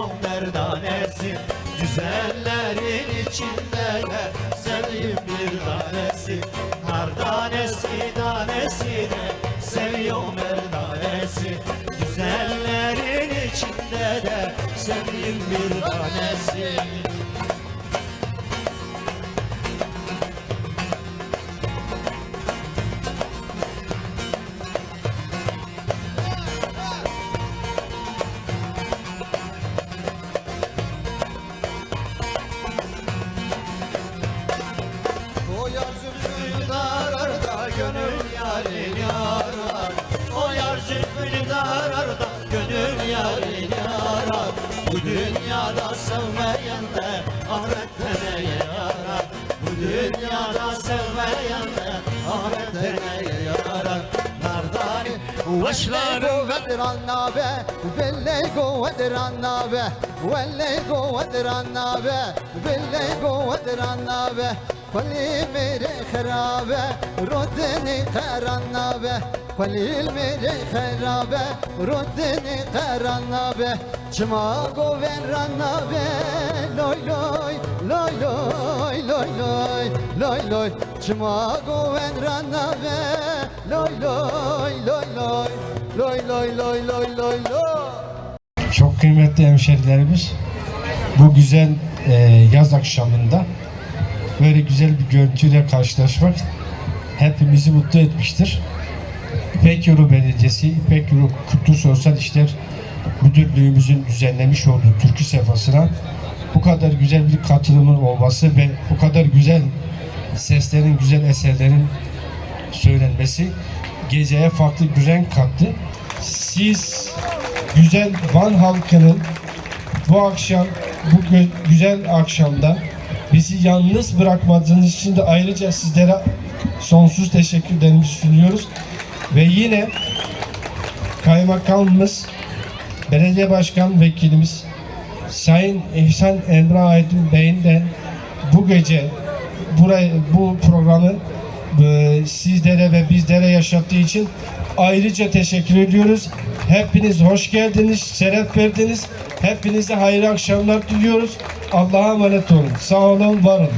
seviyorum merdanesi. Güzellerin içinde de sevdiğim bir tanesi. Nar tanesi tanesine seviyorum merdanesi. Güzellerin içinde de sevdiğim bir tanesi dünyada sevmeyen de ahirette ne yarar Bu dünyada sevmeyen de ahirette ne yarar Nardani Başları Vedir annabe Bellego vedir annabe Vellego vedir annabe Bellego vedir annabe خلي ميري خرابه ردني قرنا به خلي ميري خرابه ردني قرنا به چما گوین رنا به لوی لوی لوی لوی لوی لوی لوی لوی چما گوین رنا به لوی لوy loy loy loy loy loy loy loy loy Çok kıymetli hemşerilerimiz bu güzel e, yaz akşamında böyle güzel bir görüntüyle karşılaşmak hepimizi mutlu etmiştir. İpek Yolu Belediyesi, İpek Yolu Kültür Sosyal İşler Müdürlüğümüzün düzenlemiş olduğu türkü sefasına bu kadar güzel bir katılımın olması ve bu kadar güzel seslerin, güzel eserlerin söylenmesi geceye farklı bir renk kattı. Siz güzel Van halkının bu akşam bu güzel akşamda bizi yalnız bırakmadığınız için de ayrıca sizlere sonsuz teşekkürlerimizi sunuyoruz. Ve yine kaymakamımız, belediye başkan vekilimiz Sayın İhsan Emre Aydın Bey'in de bu gece burayı bu programı sizlere ve bizlere yaşattığı için ayrıca teşekkür ediyoruz. Hepiniz hoş geldiniz, şeref verdiniz. Hepinize hayırlı akşamlar diliyoruz. Allah'a emanet olun. Sağ olun, var olun.